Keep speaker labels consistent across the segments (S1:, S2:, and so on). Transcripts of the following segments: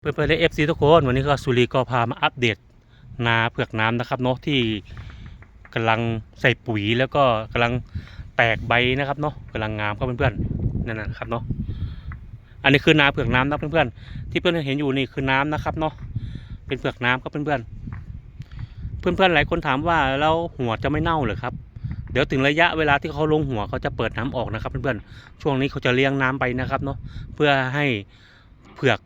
S1: เพื่อนๆและเอฟซีทุกคนวันนี้ก็สุรีก็พามาอัปเดตนาเผือกน้ำนะครับเนาะที่กำลังใส่ปุ๋ยแล้วก็กำลังแตกใบนะครับเนาะกำลังงามครับเพื่อนๆนั่นนะครับเนาะอันนี้คือนาเผือกน้ำนะเพื่อนๆที่เพื่อนๆเห็นอยู่นี่คือน้ำนะครับเนาะเป็นเผือกน้ำครับเพื่อนๆเพื่อนๆหลายคนถามว่าแล้วหัวจะไม่เน่าเหรอครับ เดี๋ยวถึงระยะเวลาที่เขาลงหัวเขาจะเปิดน้ำออกนะครับเพื่อนๆช่วงนี้เขาจะเลี้ยงน้ำไปนะครับเนาะเพื่อให้เผือก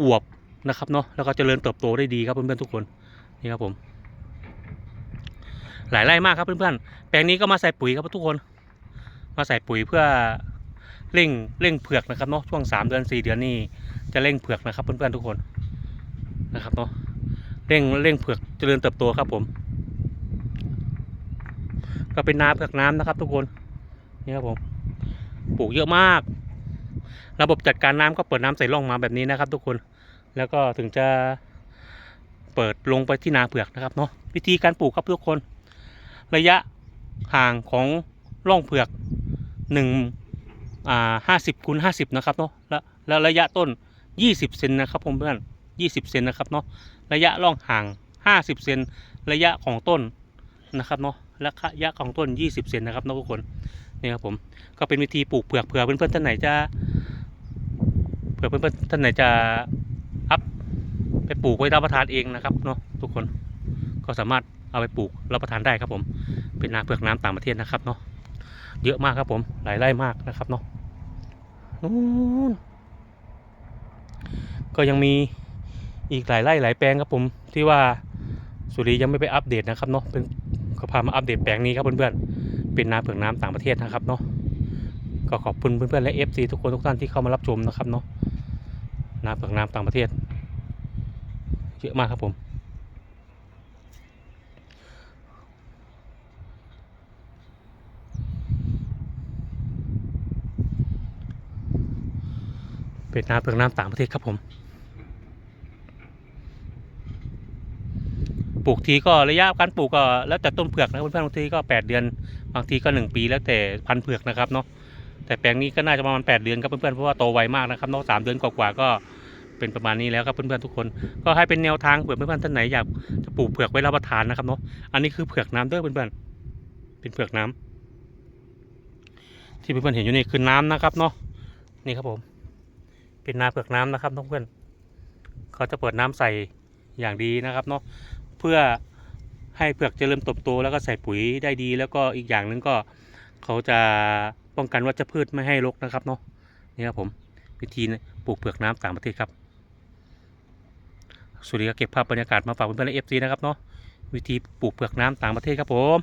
S1: อวบนะครับเนาะแล้วก็เจริญเติบโตได้ดีครับเพื่อนๆทุกคนนี่ครับผม หลายไร่มากครับเพื่อนๆแปลงนี้ก็มาใส่ปุ๋ยครับทุกคน มาใส่ปุ๋ยเพื่อเร่งเร่งเผือกนะครับเนาะช่วงสามเดือนสี่เดือนนี่จะเร่งเผือกนะครับเพื่อนๆทุกคนนะครับเนาะเร่งเร่งเผือกเจริญเติบโตครับผม ก็เป็นนาเผือกน้ำนะครับ ทุกคนนี่ครับผมปลูกเยอะมาก ระบบจัดการน้ำก็เปิดน้ำใส่ร่องมาแบบนี้นะครับ ทุกคนแล้วก็ถึงจะเปิดลงไปที่นาเผือกนะครับเนาะวิธีการปลูกครับทุกคน ระยะห่างของร่องเผือกหนึ่งอ่าห้าสิบคูณห้าสิบนะครับเนาะแล้วแล้วระยะต้นยี่สิบเซนนะครับผมเพื่อนยี่สิบเซนนะครับเนาะระยะร่องห่างห้าสิบเซนระยะของต้นนะครับเนาะและระยะของต้นยี่สิบเซนนะครับเนาะทุกคนนี่ครับผมก็เป็นวิธีปลูกเผือกเผื่อเพื่อนๆท่านไหนจะ เผื่อเพื่อนๆท่านไหนจะอัพไปปลูกไว้รับประทานเองนะครับเนาะทุกคนก็สามารถเอาไปปลูกรับประทานได้ครับผม เป็นนาเผือกน้ำต่างประเทศนะครับเนาะเยอะมากครับผมหลายไร่มากนะครับเนาะนู่นก็ยังมีอีกหลายไร่หลายแปลงครับผมที่ว่าสุรียังไม่ไปอัปเดตนะครับเนาะเป็นก็พามาอัปเดตแปลงนี้ครับเพื่อนๆเป็นนาเผือกน้ำต่างประเทศนะครับเนาะก็ขอบคุณเพื่อนๆและ FC ทุกคนทุกท่านที่เข้ามารับชมนะครับเนาะ น้ำเผือกน้ำต่างประเทศ เยอะมากครับผมเป็นน้ำเผือกน้ำต่างประเทศครับผม ปลูกทีก็ระยะการปลูกก็แล้วแต่ต้นเผือกนะครับเพื่อนๆบางทีก็ 8 เดือน บางทีก็ 1 ปีแล้วแต่พันธุ์เผือกนะครับเนาะแต่แปลงนี้ก็น่าจะประมาณ8เดือนครับเพื่อนๆเพราะว่าโตไวมากนะครับเนอกสามเดือนกว่าๆก็ เป็นประมาณนี้แล้วครับเพื่อนๆทุกคน ก็ให้เป็นแนวทางเผื่อเพื่อนๆท่านไหนอยากจะปลูกเผือกไว้รับประทานนะครับเนาะอันนี้คือเผือกน้ำเด้อเพื่อนๆเป็นเผือกน้ำที่เพื่อนๆเห็นอยู่นี่คือน้ำนะครับเนาะนี่ครับผม เป็นนาเผือกน้ำนะครับทุกเพื่อนเขาจะเปิดน้ำใส่อย่างดีนะครับเนาะเพื่อให้เผือกเจริญเติบโตแล้วก็ใส่ปุ๋ยได้ดี แล้วก็อีกอย่างหนึ่งก็เขาจะป้องกันวัชพืชไม่ให้รกนะครับเนาะนี่ครับผม วิธีปลูกเผือกน้ำต่างประเทศครับ สุริก็เก็บภาพบรรยากาศมาฝากเพื่อนๆเอฟซีนะครับเนาะวิธีปลูกเปลือกน้ำต่างประเทศครับผม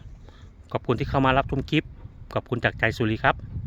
S1: ขอบคุณที่เข้ามารับชมคลิป ขอบคุณจากใจสุริครับ